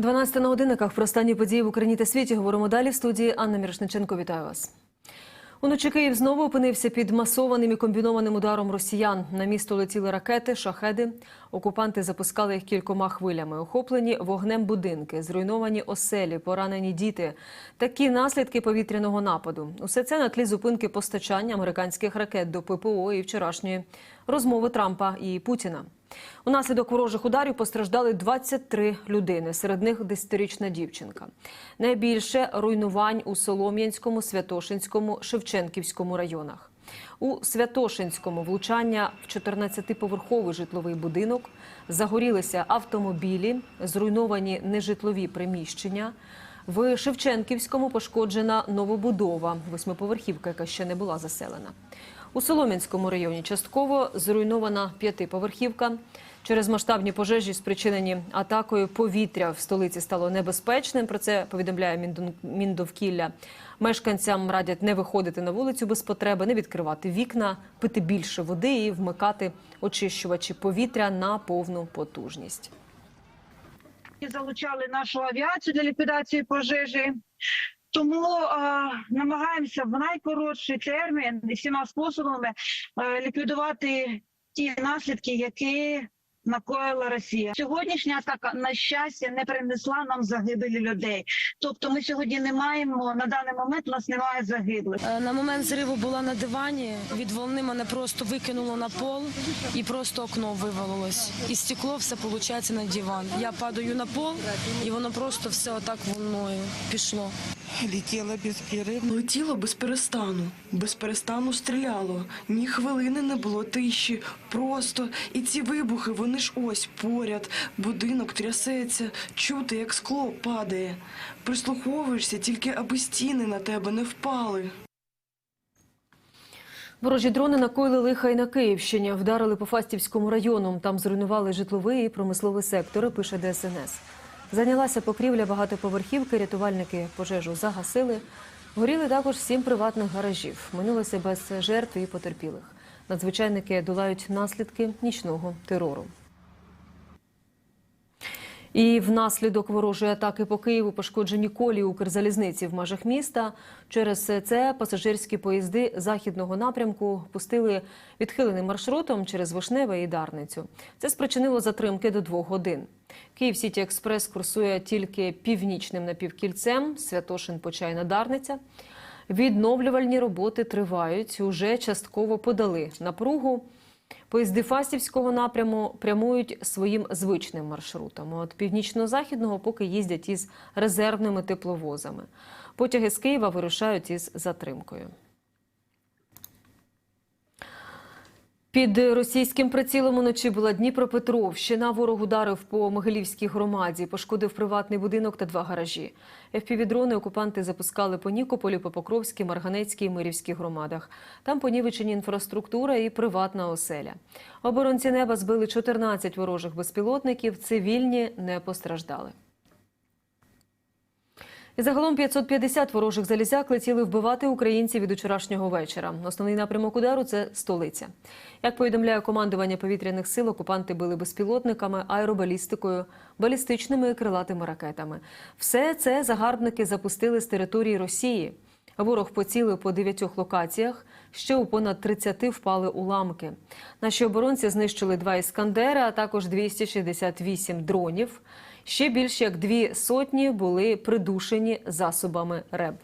12 на годинниках про останні події в Україні та світі говоримо далі в студії Анна Мірошниченко. Вітаю вас. Уночі Київ знову опинився під масованим і комбінованим ударом росіян. На місто летіли ракети, шахеди. Окупанти запускали їх кількома хвилями. Охоплені вогнем будинки, зруйновані оселі, поранені діти. Такі наслідки повітряного нападу. Усе це на тлі зупинки постачання американських ракет до ППО і вчорашньої розмови Трампа і Путіна. Унаслідок ворожих ударів постраждали 23 людини, серед них 10-річна дівчинка. Найбільше руйнувань у Солом'янському, Святошинському, Шевченківському районах. У Святошинському влучання в 14-поверховий житловий будинок, загорілися автомобілі, зруйновані нежитлові приміщення. В Шевченківському пошкоджена новобудова, восьмиповерхівка, яка ще не була заселена. У Солом'янському районі частково зруйнована п'ятиповерхівка. Через масштабні пожежі, спричинені атакою повітря в столиці стало небезпечним. Про це повідомляє Міндовкілля. Мешканцям радять не виходити на вулицю без потреби, не відкривати вікна, пити більше води і вмикати очищувачі повітря на повну потужність. залучали нашу авіацію для ліквідації пожежі. Тому а, намагаємося в найкоротший термін і всіма способами е, ліквідувати ті наслідки, які накоїла Росія. Сьогоднішня атака, на щастя, не принесла нам загибелі людей. Тобто, ми сьогодні не маємо на даний момент. У нас немає загиблих. Е, На момент зриву була на дивані. Від волни мене просто викинуло на пол і просто окно вивалилось. І стекло все виходить на диван. Я падаю на пол, і воно просто все отак волною пішло. Летіла безперервно. Летіло без перестану, без перестану стріляло. Ні хвилини не було тиші. Просто і ці вибухи, вони ж ось поряд. Будинок трясеться, чути, як скло падає. Прислуховуєшся тільки, аби стіни на тебе не впали. Ворожі дрони накоїли лиха і на Київщині. Вдарили по Фастівському району. Там зруйнували житловий і промисловий сектори, пише ДСНС. Зайнялася покрівля багатоповерхівки, рятувальники пожежу загасили. Горіли також сім приватних гаражів. Минулося без жертв і потерпілих. Надзвичайники долають наслідки нічного терору. І внаслідок ворожої атаки по Києву пошкоджені колії Укрзалізниці в межах міста. Через це пасажирські поїзди західного напрямку пустили відхиленим маршрутом через Вишневе і Дарницю. Це спричинило затримки до двох годин. Київ Сіті Експрес курсує тільки північним напівкільцем Святошин Почайна Дарниця. Відновлювальні роботи тривають. Уже частково подали напругу. Поїзди Фастівського напряму прямують своїм звичним маршрутом. От північно-західного поки їздять із резервними тепловозами. Потяги з Києва вирушають із затримкою. Під російським прицілом уночі була Дніпропетровщина. Ворог ударив по Могилівській громаді, пошкодив приватний будинок та два гаражі. ФПВ-дрони окупанти запускали по Нікополі, по Покровській, Марганецькій і Мирівській громадах. Там понівечені інфраструктура і приватна оселя. Оборонці неба збили 14 ворожих безпілотників. Цивільні не постраждали. Загалом 550 ворожих залізяк летіли вбивати українців від учорашнього вечора. Основний напрямок удару це столиця. Як повідомляє командування повітряних сил, окупанти били безпілотниками, аеробалістикою, балістичними крилатими ракетами. Все це загарбники запустили з території Росії. Ворог поцілив по дев'ятьох локаціях. Ще у понад 30 впали уламки. Наші оборонці знищили два іскандери, а також 268 дронів. Ще більше як дві сотні були придушені засобами РЕБ.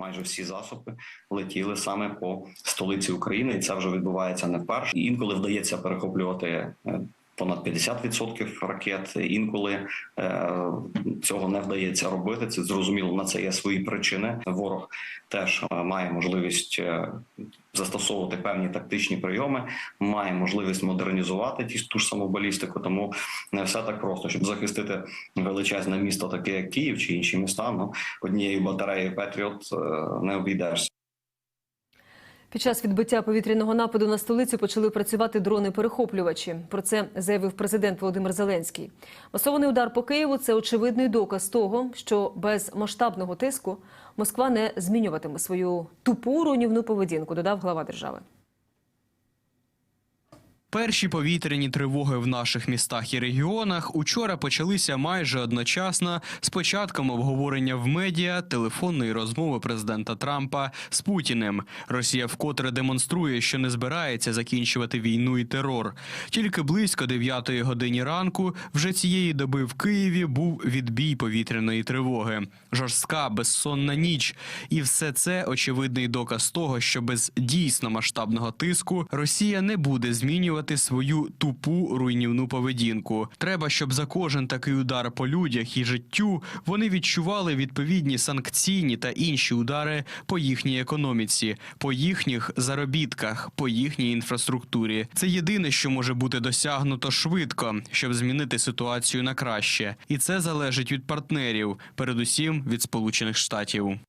майже всі засоби летіли саме по столиці України, і це вже відбувається не вперше. Інколи вдається перехоплювати е, понад 50% ракет. Інколи е, цього не вдається робити. Це зрозуміло на це є свої причини. Ворог теж е, має можливість е, застосовувати певні тактичні прийоми, має можливість модернізувати ті ту ж саму балістику. Тому не все так просто, щоб захистити величезне місто, таке як Київ чи інші міста. Ну однією батареєю Петріот не обійдешся. Під час відбиття повітряного нападу на столицю почали працювати дрони-перехоплювачі. Про це заявив президент Володимир Зеленський. Масований удар по Києву це очевидний доказ того, що без масштабного тиску Москва не змінюватиме свою тупу руйнівну поведінку. Додав глава держави. Перші повітряні тривоги в наших містах і регіонах учора почалися майже одночасно з початком обговорення в медіа телефонної розмови президента Трампа з Путіним. Росія вкотре демонструє, що не збирається закінчувати війну і терор. Тільки близько 9 годині ранку вже цієї доби в Києві був відбій повітряної тривоги. Жорстка, безсонна ніч. І все це очевидний доказ того, що без дійсно масштабного тиску Росія не буде змінювати свою тупу руйнівну поведінку. Треба, щоб за кожен такий удар по людях і життю вони відчували відповідні санкційні та інші удари по їхній економіці, по їхніх заробітках, по їхній інфраструктурі. Це єдине, що може бути досягнуто швидко, щоб змінити ситуацію на краще, і це залежить від партнерів, передусім від Сполучених Штатів.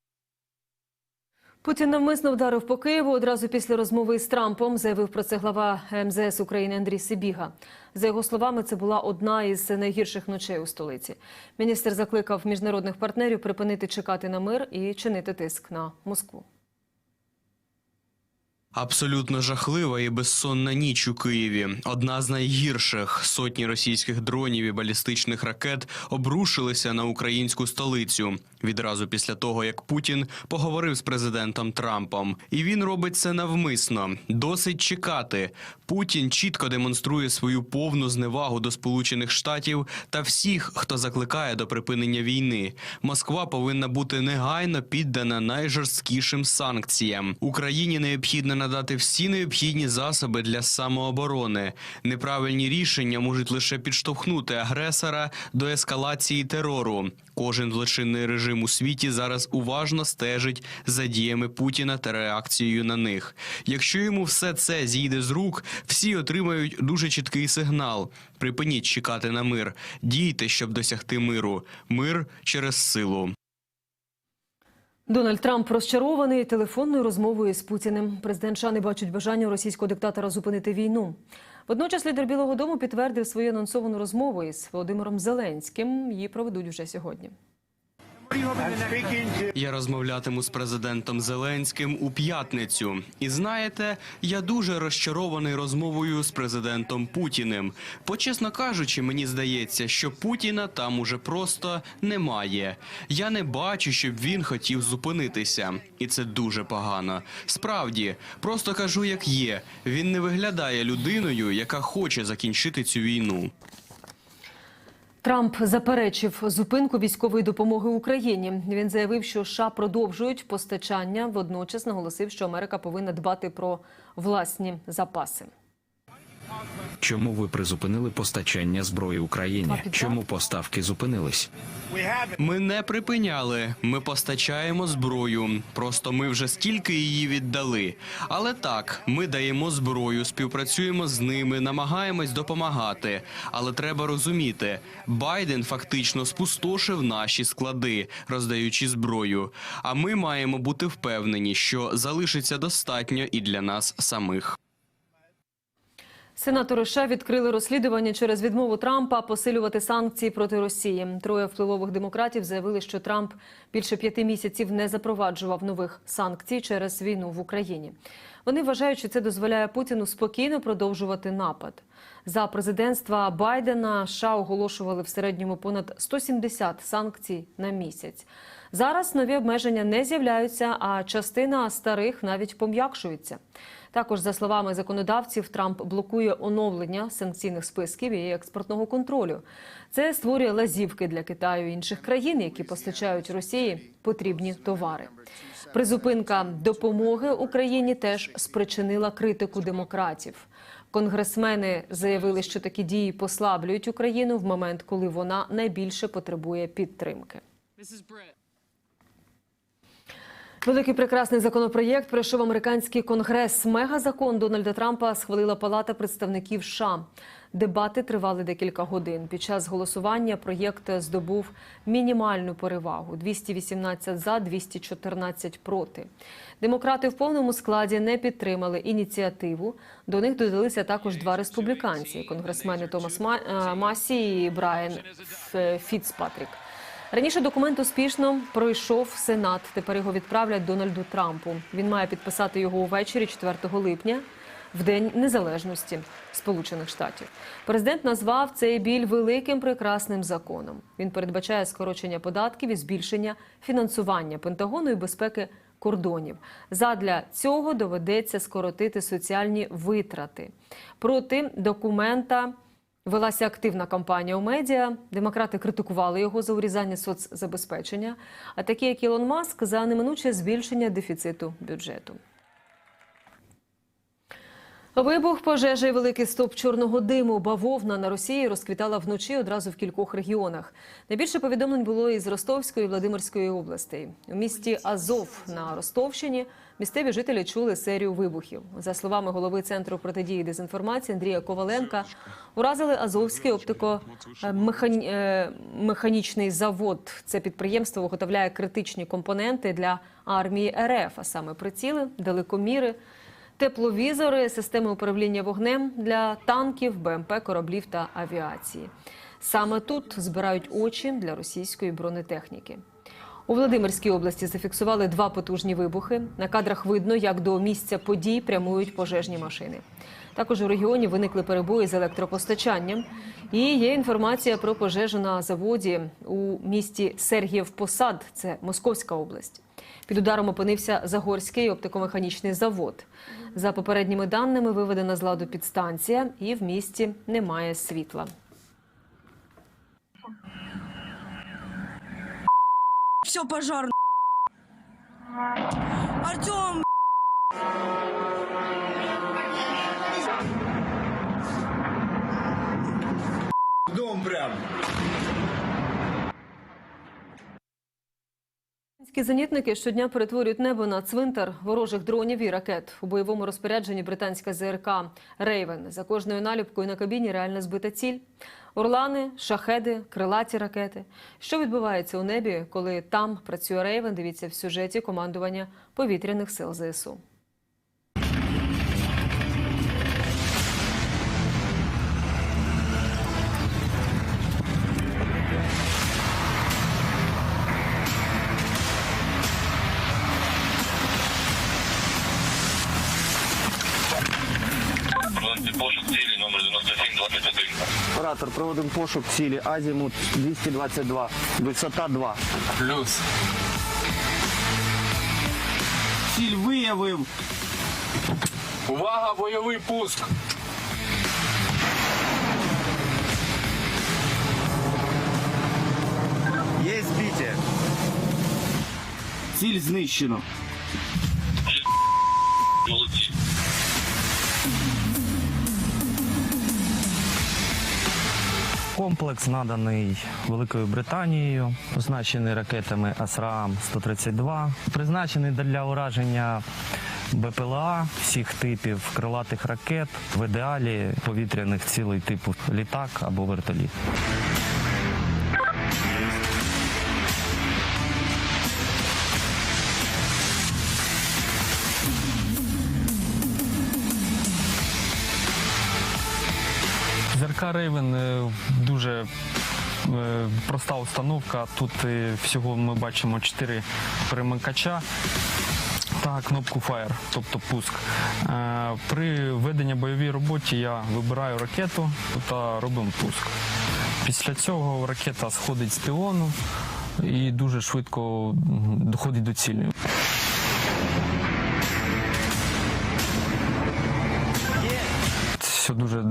Путін навмисно вдарив по Києву одразу після розмови з Трампом, заявив про це глава МЗС України Андрій Сибіга. За його словами, це була одна із найгірших ночей у столиці. Міністр закликав міжнародних партнерів припинити чекати на мир і чинити тиск на Москву. Абсолютно жахлива і безсонна ніч у Києві. Одна з найгірших. Сотні російських дронів і балістичних ракет обрушилися на українську столицю відразу після того, як Путін поговорив з президентом Трампом. І він робить це навмисно. Досить чекати. Путін чітко демонструє свою повну зневагу до Сполучених Штатів та всіх, хто закликає до припинення війни. Москва повинна бути негайно піддана найжорсткішим санкціям. Україні необхідно надати всі необхідні засоби для самооборони. Неправильні рішення можуть лише підштовхнути агресора до ескалації терору. Кожен злочинний режим у світі зараз уважно стежить за діями Путіна та реакцією на них. Якщо йому все це зійде з рук, всі отримають дуже чіткий сигнал: припиніть чекати на мир, дійте, щоб досягти миру. Мир через силу. Дональд Трамп розчарований телефонною розмовою з Путіним. Президент США не бачить бажання російського диктатора зупинити війну. Водночас лідер Білого Дому підтвердив свою анонсовану розмову із Володимиром Зеленським. Її проведуть вже сьогодні. Я розмовлятиму з президентом Зеленським у п'ятницю. І знаєте, я дуже розчарований розмовою з президентом Путіним. Бо, чесно кажучи, мені здається, що Путіна там уже просто немає. Я не бачу, щоб він хотів зупинитися, і це дуже погано. Справді, просто кажу, як є. Він не виглядає людиною, яка хоче закінчити цю війну. Трамп заперечив зупинку військової допомоги Україні. Він заявив, що США продовжують постачання. Водночас наголосив, що Америка повинна дбати про власні запаси. Чому ви призупинили постачання зброї Україні? Чому поставки зупинились? Ми не припиняли. Ми постачаємо зброю. Просто ми вже стільки її віддали. Але так, ми даємо зброю, співпрацюємо з ними, намагаємось допомагати. Але треба розуміти, Байден фактично спустошив наші склади, роздаючи зброю. А ми маємо бути впевнені, що залишиться достатньо і для нас самих. Сенатори США відкрили розслідування через відмову Трампа посилювати санкції проти Росії. Троє впливових демократів заявили, що Трамп більше п'яти місяців не запроваджував нових санкцій через війну в Україні. Вони вважають, що це дозволяє Путіну спокійно продовжувати напад. За президентства Байдена США оголошували в середньому понад 170 санкцій на місяць. Зараз нові обмеження не з'являються, а частина старих навіть пом'якшується. Також, за словами законодавців, Трамп блокує оновлення санкційних списків і експортного контролю. Це створює лазівки для Китаю і інших країн, які постачають Росії потрібні товари. Призупинка допомоги Україні теж спричинила критику демократів. Конгресмени заявили, що такі дії послаблюють Україну в момент, коли вона найбільше потребує підтримки. Великий прекрасний законопроєкт пройшов американський конгрес. Мегазакон Дональда Трампа схвалила Палата представників США. Дебати тривали декілька годин. Під час голосування проєкт здобув мінімальну перевагу: 218 за, 214 проти. Демократи в повному складі не підтримали ініціативу. До них додалися також два республіканці: конгресмени Томас Ма- е, Масі і Брайан Фіцпатрік. Раніше документ успішно пройшов Сенат. Тепер його відправлять Дональду Трампу. Він має підписати його увечері 4 липня. В День Незалежності Сполучених Штатів. Президент назвав цей біль великим прекрасним законом. Він передбачає скорочення податків і збільшення фінансування Пентагону і безпеки кордонів. Задля цього доведеться скоротити соціальні витрати. Проти документа велася активна кампанія у медіа. Демократи критикували його за урізання соцзабезпечення, а такі, як Ілон Маск, за неминуче збільшення дефіциту бюджету. Вибух пожежі і великий стоп чорного диму. Бавовна на Росії розквітала вночі одразу в кількох регіонах. Найбільше повідомлень було із Ростовської і Владимирської областей. У місті Азов на Ростовщині місцеві жителі чули серію вибухів. За словами голови центру протидії дезінформації Андрія Коваленка, уразили Азовський оптико-механічний завод. Це підприємство виготовляє критичні компоненти для армії РФ, а саме приціли, далекоміри тепловізори, системи управління вогнем для танків, БМП, кораблів та авіації. Саме тут збирають очі для російської бронетехніки. У Володимирській області зафіксували два потужні вибухи. На кадрах видно, як до місця подій прямують пожежні машини. Також у регіоні виникли перебої з електропостачанням. І є інформація про пожежу на заводі у місті Сергіїв Посад, це Московська область. Під ударом опинився Загорський оптикомеханічний завод. За попередніми даними, виведена з ладу підстанція, і в місті немає світла. Все пожар. Артем, Українські зенітники щодня перетворюють небо на цвинтар ворожих дронів і ракет. У бойовому розпорядженні британська ЗРК Рейвен. За кожною наліпкою на кабіні реально збита ціль. Орлани, шахеди, крилаті ракети. Що відбувається у небі, коли там працює Рейвен? Дивіться в сюжеті командування повітряних сил ЗСУ. Оператор, проводимо пошук цілі Азімут 222, висота 2. Плюс. Ціль виявив. Увага, бойовий пуск. Є збиття. Ціль знищено. Комплекс наданий Великою Британією, оснащений ракетами АСРААМ 132 призначений для ураження БПЛА всіх типів крилатих ракет, в ідеалі повітряних цілий типу літак або вертоліт. Рейвен е, дуже е, проста установка. Тут е, всього ми бачимо 4 перемикача та кнопку Fire, тобто пуск. При веденні бойовій роботі я вибираю ракету та робимо пуск. Після цього ракета сходить з пілону і дуже швидко доходить до цілі. Все дуже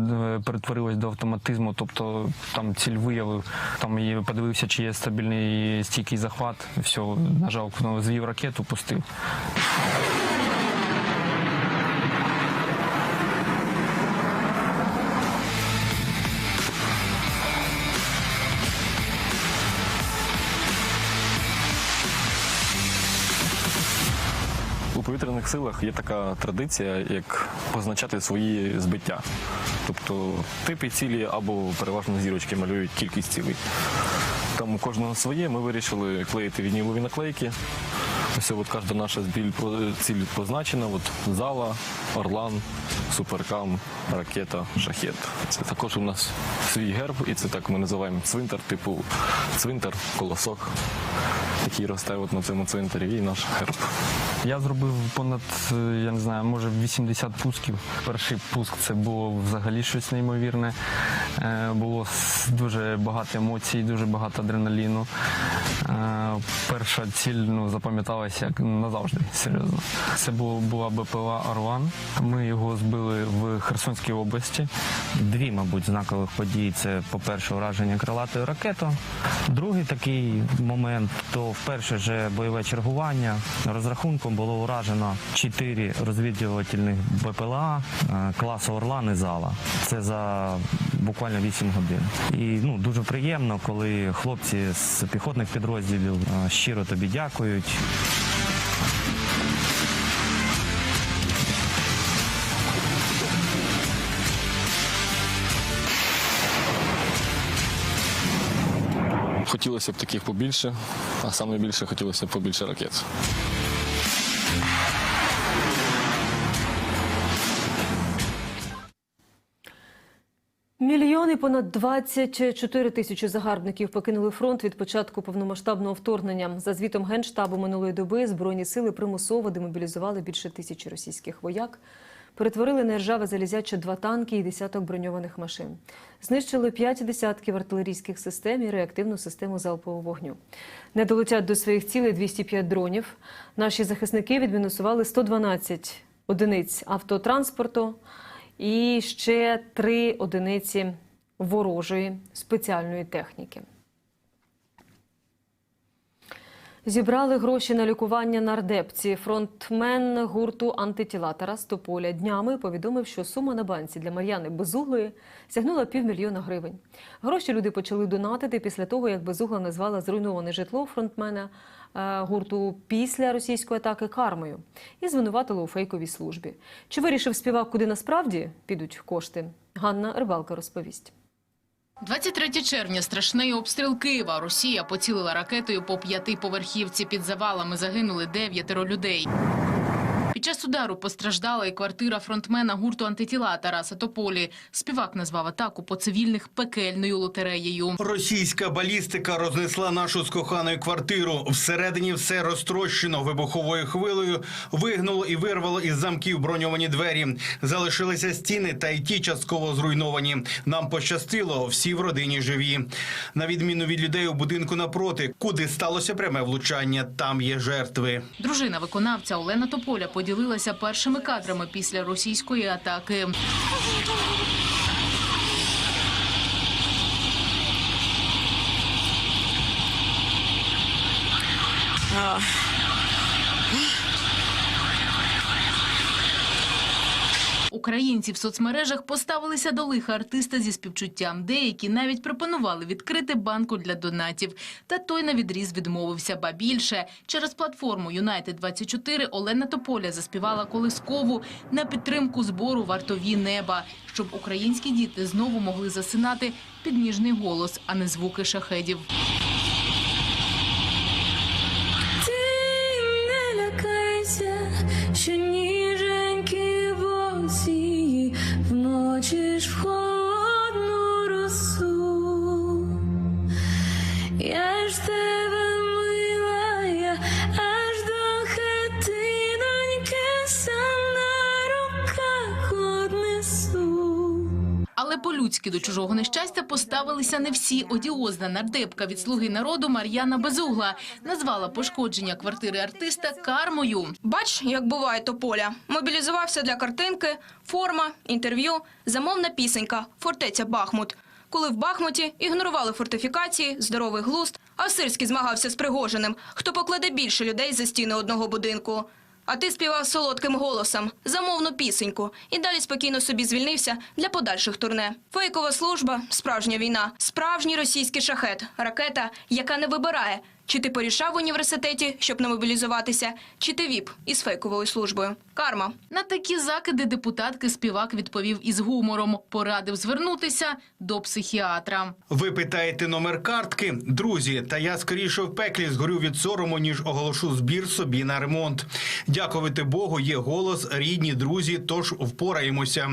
перетворилось до автоматизму, тобто там ціль виявив, там і подивився, чи є стабільний стійкий захват. Все, нажав, звів ракету, пустив. Повітряних силах є така традиція, як позначати свої збиття. Тобто типи цілі або переважно зірочки малюють кількість цілей. Там у кожного своє. Ми вирішили клеїти вінілові наклейки. Ось от кожна наша ціль позначена. От зала, орлан, суперкам, ракета, шахет. Це також у нас свій герб, і це так ми називаємо цвинтар, типу цвинтар, колосок, який росте от на цьому цвинтарі, і наш герб. Я зробив понад, е, я не знаю, може 80 пусків. Перший пуск це було взагалі щось неймовірне. Е, Було дуже багато емоцій, дуже багато адреналіну. Е, Перша ціль ну, запам'яталася як назавжди, серйозно. Це була БПЛА Орлан. Ми його збили в Херсонській області. Дві, мабуть, знакових події. Це, по-перше, ураження крилатою ракетою. Другий такий момент то вперше же бойове чергування. Розрахунком було уражено чотири розвідувальних БПЛА е, класу Орлан і Зала. Це за буквально 8 годин. І ну дуже приємно, коли хлопці з піхотних підрозділів е, щиро тобі дякують. Хотілося б таких побільше, а саме більше хотілося б побільше ракет. Мільйони понад 24 тисячі загарбників покинули фронт від початку повномасштабного вторгнення. За звітом Генштабу минулої доби збройні сили примусово демобілізували більше тисячі російських вояк. Перетворили на ржаве залізяче два танки і десяток броньованих машин. Знищили п'ять десятків артилерійських систем і реактивну систему залпового вогню. Не долетять до своїх цілей 205 дронів. Наші захисники відмінусували 112 одиниць автотранспорту і ще три одиниці ворожої спеціальної техніки. Зібрали гроші на лікування нардепці. Фронтмен гурту антитіла Тарас Тополя днями повідомив, що сума на банці для Мар'яни Безуглої сягнула півмільйона гривень. Гроші люди почали донатити після того, як Безугла назвала зруйноване житло фронтмена е, гурту після російської атаки кармою і звинуватила у фейковій службі. Чи вирішив співак, куди насправді підуть кошти? Ганна Рибалка розповість. 23 червня – страшний обстріл Києва. Росія поцілила ракетою по п'ятиповерхівці. Під завалами загинули дев'ятеро людей. Під час удару постраждала і квартира фронтмена гурту антитіла Тараса Тополі. Співак назвав атаку по цивільних пекельною лотереєю. Російська балістика рознесла нашу з коханою квартиру. Всередині все розтрощено вибуховою хвилею, вигнуло і вирвало із замків броньовані двері. Залишилися стіни, та й ті частково зруйновані. Нам пощастило, всі в родині живі. На відміну від людей у будинку напроти, куди сталося пряме влучання, там є жертви. Дружина виконавця Олена Тополя поділилася першими кадрами після російської атаки. Українці в соцмережах поставилися до лиха артиста зі співчуттям. Деякі навіть пропонували відкрити банку для донатів. Та той на відріз відмовився. Ба більше через платформу United 24 Олена Тополя заспівала колискову на підтримку збору вартові неба, щоб українські діти знову могли засинати під ніжний голос, а не звуки шахедів. По-людськи до чужого нещастя поставилися не всі. Одіозна нардепка від «Слуги народу» Мар'яна Безугла назвала пошкодження квартири артиста кармою. Бач, як буває тополя. Мобілізувався для картинки, форма, інтерв'ю, замовна пісенька, фортеця Бахмут. Коли в Бахмуті ігнорували фортифікації, здоровий глузд, а Сирський змагався з Пригожиним, хто покладе більше людей за стіни одного будинку. А ти співав солодким голосом, замовну пісеньку, і далі спокійно собі звільнився для подальших турне. Фейкова служба, справжня війна, справжній російський шахет, ракета, яка не вибирає, чи ти порішав в університеті, щоб не мобілізуватися, чи ти віп із фейковою службою. Карма. На такі закиди депутатки співак відповів із гумором. Порадив звернутися до психіатра. Ви питаєте номер картки? Друзі, та я скоріше в пеклі згорю від сорому, ніж оголошу збір собі на ремонт. Дякувати Богу, є голос, рідні, друзі, тож впораємося.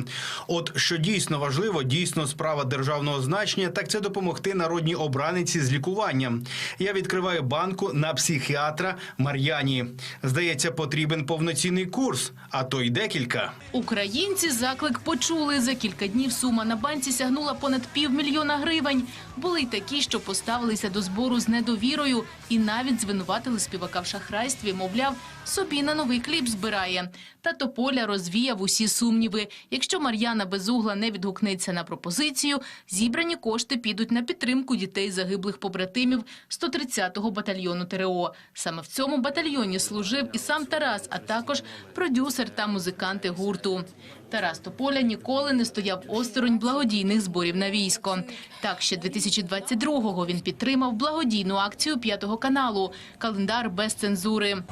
От що дійсно важливо, дійсно справа державного значення, так це допомогти народній обраниці з лікуванням. Я відкриваю банку на психіатра Мар'яні. Здається, потрібен повноцінний курс, а то й декілька. Українці заклик почули. За кілька днів сума на банці сягнула понад півмільйона гривень. Були й такі, що поставилися до збору з недовірою і навіть звинуватили співака в шахрайстві. Мовляв, собі на новий кліп збирає. Та Тополя розвіяв усі сумніви. Якщо Мар'яна Безугла не відгукнеться на пропозицію, зібрані кошти підуть на підтримку дітей загиблих побратимів 130-го батальйону ТРО. Саме в цьому батальйоні служив і сам Тарас, а також продюсер та музиканти гурту. Тарас Тополя ніколи не стояв осторонь благодійних зборів на військо. Так, ще 2022-го він підтримав благодійну акцію п'ятого каналу «Календар без цензури».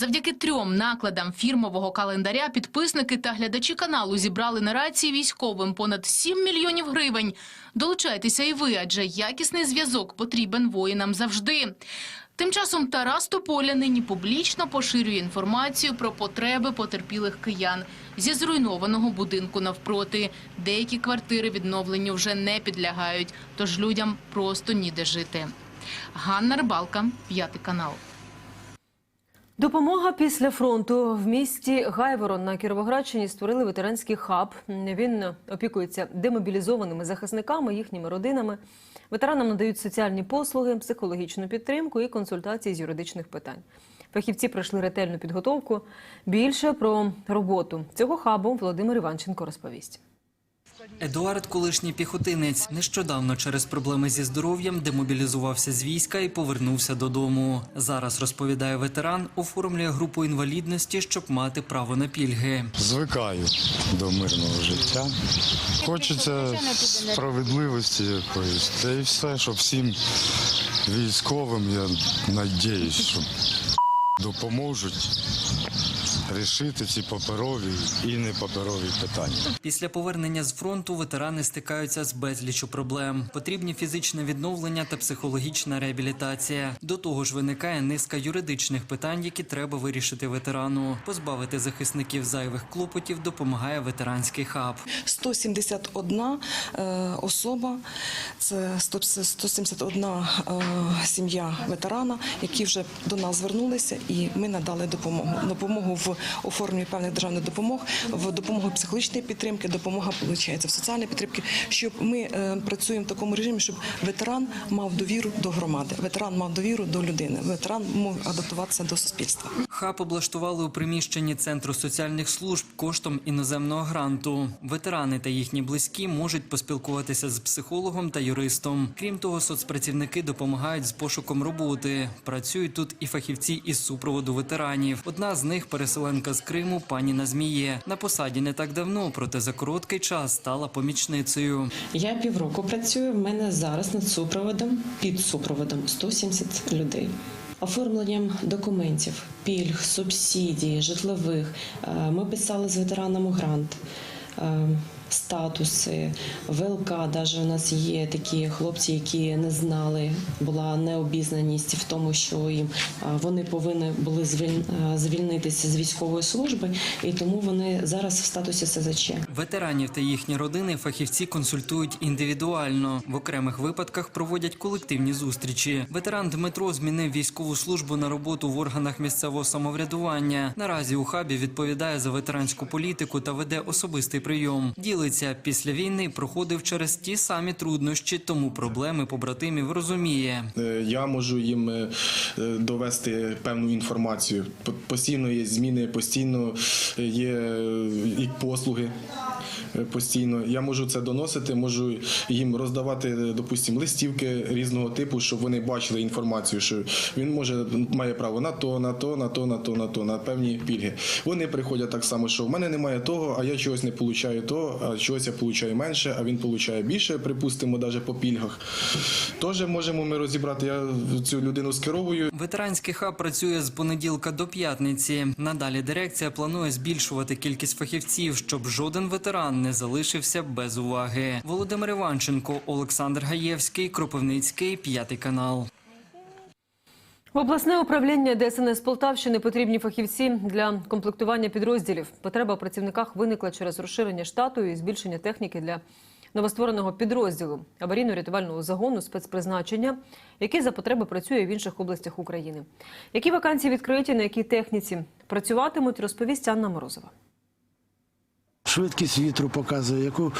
Завдяки трьом накладам фірмового календаря підписники та глядачі каналу зібрали на рації військовим понад 7 мільйонів гривень. Долучайтеся і ви, адже якісний зв'язок потрібен воїнам завжди. Тим часом Тарас Тополя нині публічно поширює інформацію про потреби потерпілих киян зі зруйнованого будинку навпроти. Деякі квартири відновленню вже не підлягають, тож людям просто ніде жити. Ганна Рибалка, п'ятий канал. Допомога після фронту в місті Гайворон на Кіровоградщині створили ветеранський хаб. Він опікується демобілізованими захисниками, їхніми родинами. Ветеранам надають соціальні послуги, психологічну підтримку і консультації з юридичних питань. Фахівці пройшли ретельну підготовку. Більше про роботу цього хабу Володимир Іванченко розповість. Едуард, колишній піхотинець, нещодавно через проблеми зі здоров'ям демобілізувався з війська і повернувся додому. Зараз розповідає ветеран, оформлює групу інвалідності, щоб мати право на пільги. Звикаю до мирного життя. Хочеться справедливості якоїсь. Та і все, щоб всім військовим, я надіюсь, що допоможуть рішити ці паперові і непаперові питання. Після повернення з фронту ветерани стикаються з безліччю проблем. Потрібні фізичне відновлення та психологічна реабілітація. До того ж, виникає низка юридичних питань, які треба вирішити ветерану. Позбавити захисників зайвих клопотів допомагає ветеранський хаб. 171 е, особа, це 100 171 е, сім'я ветерана, які вже до нас звернулися, і ми надали допомогу. Допомогу в оформленні певних державних допомог, в допомогу психологічної підтримки, допомога виходить, в соціальній підтримки, щоб ми е, працюємо в такому режимі, щоб ветеран мав довіру до громади, ветеран мав довіру до людини, ветеран мав адаптуватися до суспільства. Хаб облаштували у приміщенні Центру соціальних служб коштом іноземного гранту. Ветерани та їхні близькі можуть поспілкуватися з психологом та юристом. Крім того, соцпрацівники допомагають з пошуком роботи. Працюють тут і фахівці із супроводу ветеранів. Одна з них переселенка з Криму, пані Назміє. На посаді не так давно, проте за короткий час стала помічницею. Я півроку працюю. В мене зараз над супроводом, під супроводом 170 людей. Оформленням документів, пільг, субсидій, житлових. Е, Ми писали з ветеранами грант. Статуси, ВЛК, навіть у нас є такі хлопці, які не знали, була необізнаність в тому, що їм вони повинні були звіль- звільнитися з військової служби, і тому вони зараз в статусі СЗЧ. Ветеранів та їхні родини фахівці консультують індивідуально. В окремих випадках проводять колективні зустрічі. Ветеран Дмитро змінив військову службу на роботу в органах місцевого самоврядування. Наразі у хабі відповідає за ветеранську політику та веде особистий прийом. Ділиться після війни проходив через ті самі труднощі, тому проблеми побратимів розуміє. Е, Я можу їм е, довести певну інформацію. Постійно є зміни, постійно є е, і послуги. Е, Постійно я можу це доносити, можу їм роздавати, е, допустимо, листівки різного типу, щоб вони бачили інформацію, що він може має право на то, на то, на то, на то, на то, на певні пільги. Вони приходять так само, що в мене немає того, а я чогось не получаю то, а чогось я получаю менше, а він получає більше, припустимо, навіть по пільгах. Теж можемо ми розібрати. Я цю людину скеровую. Ветеранський хаб працює з понеділка до п'ятниці. Надалі дирекція планує збільшувати кількість фахівців, щоб жоден ветеран не залишився без уваги. Володимир Іванченко, Олександр Гаєвський, Кропивницький, п'ятий канал. В обласне управління ДСНС Полтавщини потрібні фахівці для комплектування підрозділів. Потреба в працівниках виникла через розширення штату і збільшення техніки для новоствореного підрозділу аварійно-рятувального загону спецпризначення, який за потреби працює в інших областях України. Які вакансії відкриті, на якій техніці працюватимуть, розповість Анна Морозова. Швидкість вітру показує, яку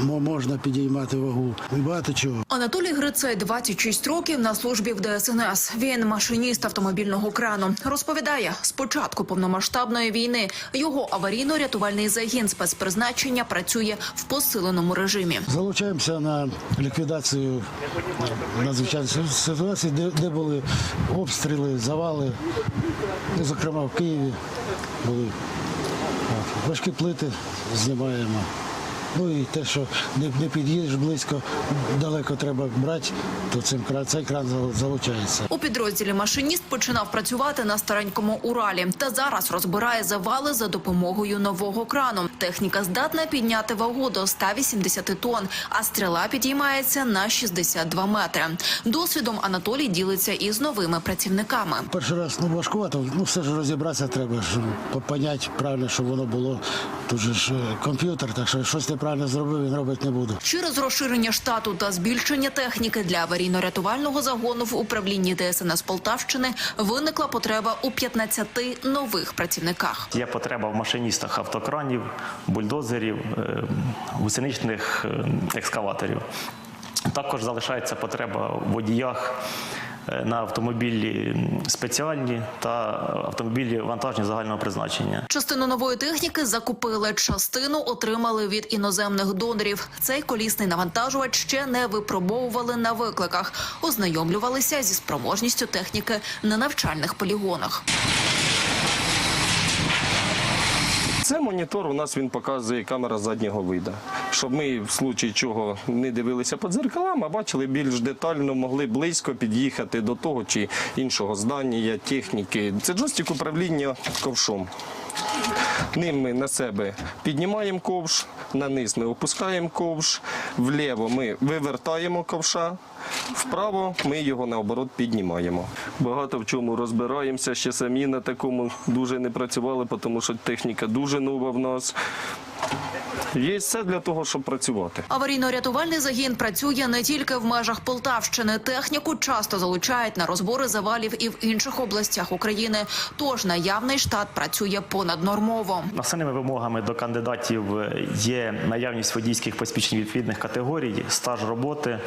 мо- можна підіймати вагу. І багато чого. Анатолій Грицей 26 років на службі в ДСНС. Він машиніст автомобільного крану. Розповідає, з початку повномасштабної війни його аварійно-рятувальний загін спецпризначення працює в посиленому режимі. Залучаємося на ліквідацію надзвичайних ситуацій, де, де були обстріли, завали. Ну, Зокрема, в Києві були. Важкі плити знімаємо. Ну і те, що не, не під'їдеш близько, далеко треба брати, то цим цей кран залучається. У підрозділі машиніст починав працювати на старенькому Уралі та зараз розбирає завали за допомогою нового крану. Техніка здатна підняти вагу до 180 тонн, а стріла підіймається на 62 метри. Досвідом Анатолій ділиться із новими працівниками. Перший раз ну, важкувато, ну все ж розібратися треба, щоб поняти правильно, щоб воно було. Тут же ж е, комп'ютер, так що щось неправильно зробив, він робити не буде. Через розширення штату та збільшення техніки для аварійно-рятувального загону в управлінні ДСНС Полтавщини виникла потреба у 15 нових працівниках. Є потреба в машиністах автокранів, бульдозерів, е, гусеничних е, екскаваторів. Також залишається потреба в водіях е, на автомобілі спеціальні та автомобілі вантажні загального призначення. Частину нової техніки закупили, частину отримали від іноземних донорів. Цей колісний навантажувач ще не випробовували на викликах, ознайомлювалися зі спроможністю техніки на навчальних полігонах. Це монітор. У нас він показує камера заднього виду. Щоб ми в случаї чого не дивилися по дзеркалам, а бачили більш детально, могли близько під'їхати до того чи іншого здання, техніки. Це джойстик управління ковшом. Ним ми на себе піднімаємо ковш, на низ ми опускаємо ковш, вліво ми вивертаємо ковша, вправо ми його наоборот піднімаємо. Багато в чому розбираємося, ще самі на такому дуже не працювали, тому що техніка дуже нова в нас. Є все для того, щоб працювати. Аварійно-рятувальний загін працює не тільки в межах Полтавщини. Техніку часто залучають на розбори завалів і в інших областях України. Тож наявний штат працює понаднормово. Основними вимогами до кандидатів є наявність водійських посвідчень відповідних категорій, стаж роботи.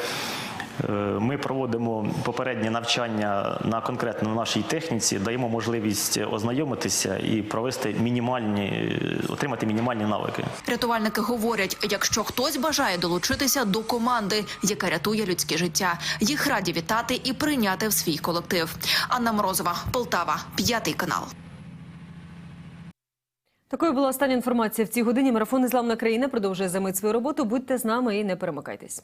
Е, Ми проводимо попереднє навчання на конкретно нашій техніці, даємо можливість ознайомитися і провести мінімальні, отримати мінімальні навики. Рятувальники говорять, якщо хтось бажає долучитися до команди, яка рятує людське життя, їх раді вітати і прийняти в свій колектив. Анна Морозова, Полтава, п'ятий канал. Такою була остання інформація в цій годині. Марафон «Незламна країна продовжує за мить свою роботу. Будьте з нами і не перемикайтесь.